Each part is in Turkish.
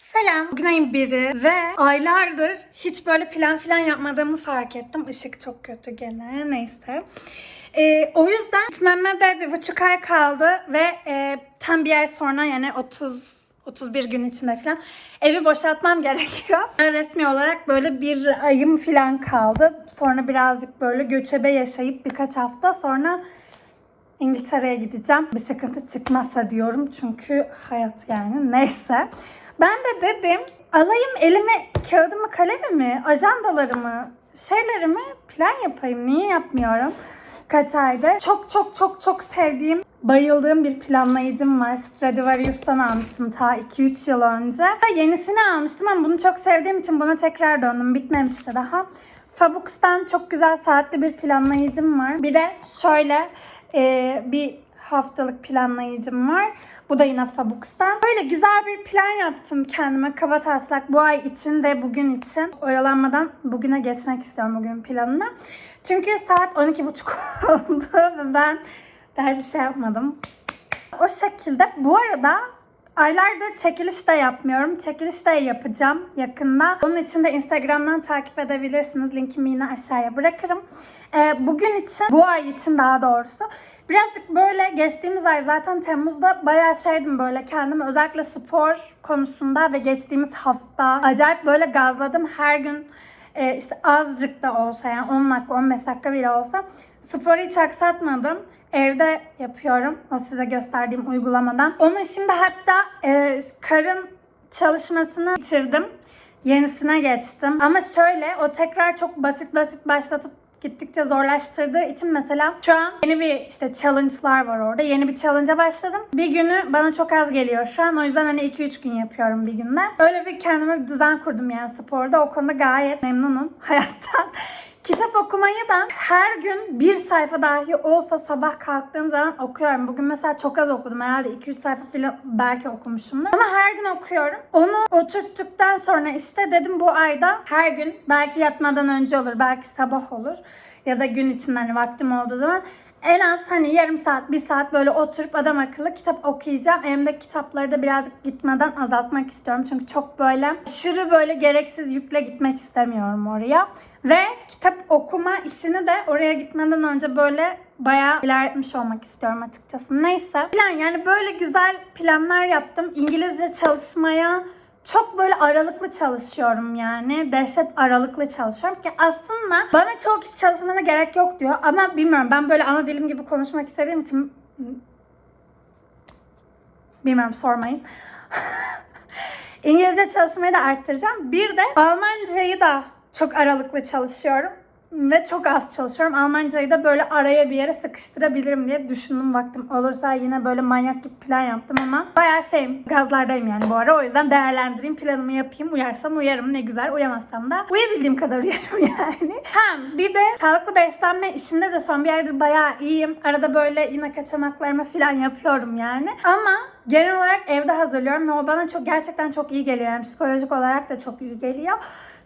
Selam. Bugün ayın biri ve aylardır hiç böyle plan falan yapmadığımı fark ettim. Işık çok kötü gene. Neyse. Ee, o yüzden gitmeme de bir buçuk ay kaldı ve e, tam bir ay sonra yani 30 31 gün içinde falan evi boşaltmam gerekiyor. Resmi olarak böyle bir ayım falan kaldı. Sonra birazcık böyle göçebe yaşayıp birkaç hafta sonra İngiltere'ye gideceğim. Bir sıkıntı çıkmazsa diyorum çünkü hayat yani neyse. Ben de dedim alayım elime kağıdımı kalemimi, ajandalarımı, şeylerimi plan yapayım. Niye yapmıyorum? Kaç aydır. Çok çok çok çok sevdiğim, bayıldığım bir planlayıcım var. Stradivarius'tan almıştım ta 2-3 yıl önce. Yenisini almıştım ama bunu çok sevdiğim için buna tekrar döndüm. Bitmemişti daha. Fabux'tan çok güzel saatli bir planlayıcım var. Bir de şöyle e, bir haftalık planlayıcım var. Bu da yine Fabux'tan. Böyle güzel bir plan yaptım kendime. Kaba taslak bu ay için ve bugün için. Oyalanmadan bugüne geçmek istiyorum bugün planına. Çünkü saat 12.30 oldu ve ben daha hiçbir şey yapmadım. O şekilde bu arada aylardır çekiliş de yapmıyorum. Çekiliş de yapacağım yakında. Onun için de Instagram'dan takip edebilirsiniz. Linkimi yine aşağıya bırakırım. Ee, bugün için, bu ay için daha doğrusu birazcık böyle geçtiğimiz ay zaten Temmuz'da bayağı şeydim böyle kendimi özellikle spor konusunda ve geçtiğimiz hafta acayip böyle gazladım. Her gün e, işte azıcık da olsa yani 10 dakika 15 dakika bile olsa sporu hiç aksatmadım. Evde yapıyorum. O size gösterdiğim uygulamadan. Onun şimdi hatta e, karın çalışmasını bitirdim. Yenisine geçtim. Ama şöyle o tekrar çok basit basit başlatıp gittikçe zorlaştırdığı için mesela şu an yeni bir işte challenge'lar var orada. Yeni bir challenge'a başladım. Bir günü bana çok az geliyor şu an. O yüzden hani 2-3 gün yapıyorum bir günde. Öyle bir kendime bir düzen kurdum yani sporda. O konuda gayet memnunum hayattan. Kitap okumayı da her gün bir sayfa dahi olsa sabah kalktığım zaman okuyorum. Bugün mesela çok az okudum. Herhalde 2-3 sayfa falan belki okumuşumdur. Ama her gün okuyorum. Onu oturttuktan sonra işte dedim bu ayda her gün belki yatmadan önce olur. Belki sabah olur. Ya da gün içinde hani vaktim olduğu zaman en az hani yarım saat, bir saat böyle oturup adam akıllı kitap okuyacağım. Elimdeki kitapları da birazcık gitmeden azaltmak istiyorum. Çünkü çok böyle aşırı böyle gereksiz yükle gitmek istemiyorum oraya. Ve kitap okuma işini de oraya gitmeden önce böyle bayağı ilerletmiş olmak istiyorum açıkçası. Neyse. Plan yani böyle güzel planlar yaptım. İngilizce çalışmaya çok böyle aralıklı çalışıyorum yani. Dehşet aralıklı çalışıyorum ki aslında bana çok hiç çalışmana gerek yok diyor. Ama bilmiyorum ben böyle ana dilim gibi konuşmak istediğim için bilmiyorum sormayın. İngilizce çalışmayı da arttıracağım. Bir de Almancayı da çok aralıklı çalışıyorum. Ve çok az çalışıyorum. Almancayı da böyle araya bir yere sıkıştırabilirim diye düşündüm vaktim olursa yine böyle manyak gibi plan yaptım ama bayağı şeyim gazlardayım yani bu ara. O yüzden değerlendireyim planımı yapayım. Uyarsam uyarım ne güzel. Uyamazsam da uyabildiğim kadar uyarım yani. Ha bir de sağlıklı beslenme işinde de son bir aydır bayağı iyiyim. Arada böyle yine kaçamaklarımı falan yapıyorum yani. Ama genel olarak evde hazırlıyorum ve o bana çok gerçekten çok iyi geliyor. Yani psikolojik olarak da çok iyi geliyor.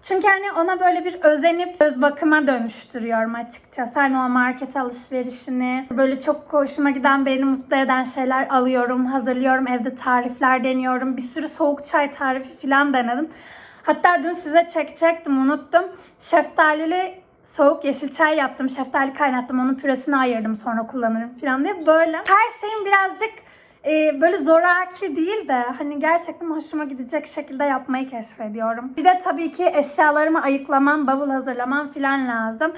Çünkü hani ona böyle bir özenip göz bakıma dönüştürüyorum açıkçası. Hani o market alışverişini, böyle çok hoşuma giden, beni mutlu eden şeyler alıyorum, hazırlıyorum. Evde tarifler deniyorum. Bir sürü soğuk çay tarifi falan denedim. Hatta dün size çekecektim, unuttum. Şeftalili soğuk yeşil çay yaptım. Şeftali kaynattım. Onun püresini ayırdım sonra kullanırım falan diye. Böyle her şeyin birazcık e, böyle zoraki değil de hani gerçekten hoşuma gidecek şekilde yapmayı keşfediyorum. Bir de tabii ki eşyalarımı ayıklamam, bavul hazırlamam falan lazım.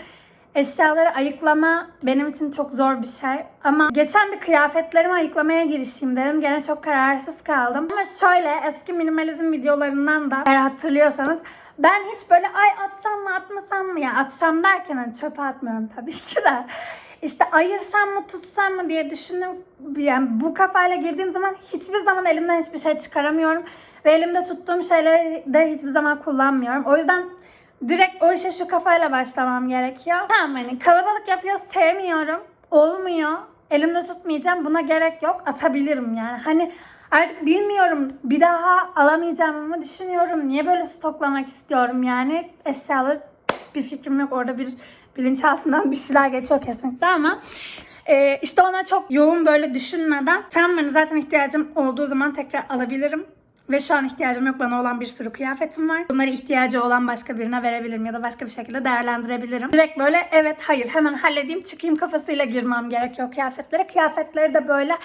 Eşyaları ayıklama benim için çok zor bir şey. Ama geçen bir kıyafetlerimi ayıklamaya girişeyim dedim. Gene çok kararsız kaldım. Ama şöyle eski minimalizm videolarından da eğer hatırlıyorsanız ben hiç böyle ay atsam mı atmasam mı ya atsam derken hani çöpe atmıyorum tabii ki de. İşte ayırsam mı tutsam mı diye düşündüm. Yani bu kafayla girdiğim zaman hiçbir zaman elimden hiçbir şey çıkaramıyorum. Ve elimde tuttuğum şeyleri de hiçbir zaman kullanmıyorum. O yüzden direkt o işe şu kafayla başlamam gerekiyor. Tamam hani kalabalık yapıyor sevmiyorum. Olmuyor. Elimde tutmayacağım. Buna gerek yok. Atabilirim yani. Hani artık bilmiyorum. Bir daha alamayacağımı düşünüyorum. Niye böyle stoklamak istiyorum yani. Eşyaları bir fikrim yok. Orada bir bilinçaltımdan bir şeyler geçiyor kesinlikle ama e, işte ona çok yoğun böyle düşünmeden tamam hani zaten ihtiyacım olduğu zaman tekrar alabilirim. Ve şu an ihtiyacım yok. Bana olan bir sürü kıyafetim var. Bunları ihtiyacı olan başka birine verebilirim ya da başka bir şekilde değerlendirebilirim. Direkt böyle evet hayır hemen halledeyim çıkayım kafasıyla girmem gerekiyor kıyafetlere. Kıyafetleri de böyle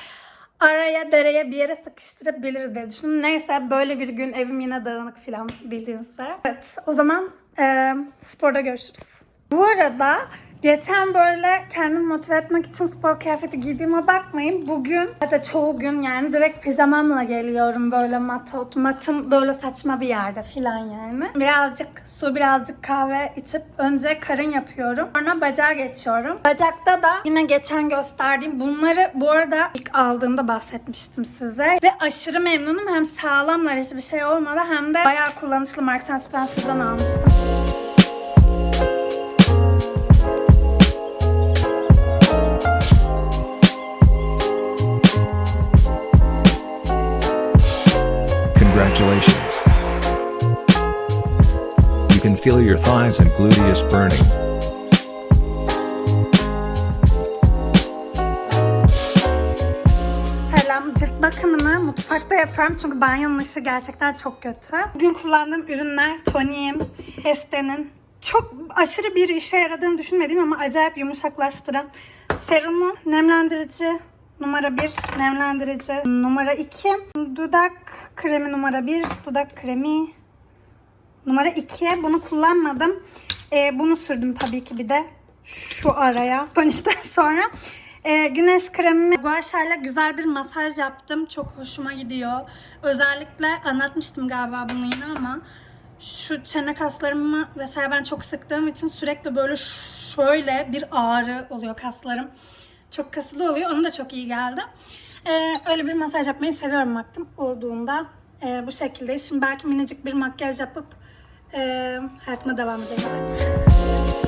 araya dereye bir yere sıkıştırabiliriz diye düşündüm. Neyse böyle bir gün evim yine dağınık falan bildiğiniz üzere. Evet o zaman e, sporda görüşürüz. Bu arada geçen böyle kendimi motive etmek için spor kıyafeti giydiğime bakmayın. Bugün hatta çoğu gün yani direkt pijamamla geliyorum böyle mata, matım böyle saçma bir yerde filan yani. Birazcık su birazcık kahve içip önce karın yapıyorum. Sonra bacağa geçiyorum. Bacakta da yine geçen gösterdiğim bunları bu arada ilk aldığımda bahsetmiştim size. Ve aşırı memnunum. Hem sağlamlar hiçbir şey olmadı hem de bayağı kullanışlı Marks Spencer'dan almıştım. Feel your thighs and gluteus burning. Selam. Cilt bakımını mutfakta yapıyorum çünkü banyonun ışığı gerçekten çok kötü. Bugün kullandığım ürünler Tony'im, Este'nin çok aşırı bir işe yaradığını düşünmediğim ama acayip yumuşaklaştıran serumu, nemlendirici numara 1, nemlendirici numara 2, dudak kremi numara 1, dudak kremi numara 2. Bunu kullanmadım. Ee, bunu sürdüm tabii ki bir de şu araya. Tonikten sonra. Ee, güneş kremimi Gua ile güzel bir masaj yaptım. Çok hoşuma gidiyor. Özellikle anlatmıştım galiba bunu yine ama şu çene kaslarımı vesaire ben çok sıktığım için sürekli böyle şöyle bir ağrı oluyor kaslarım. Çok kasılı oluyor. Onu da çok iyi geldi. Ee, öyle bir masaj yapmayı seviyorum vaktim olduğunda. Ee, bu şekilde. Şimdi belki minicik bir makyaj yapıp e, hayatıma devam edelim. Evet.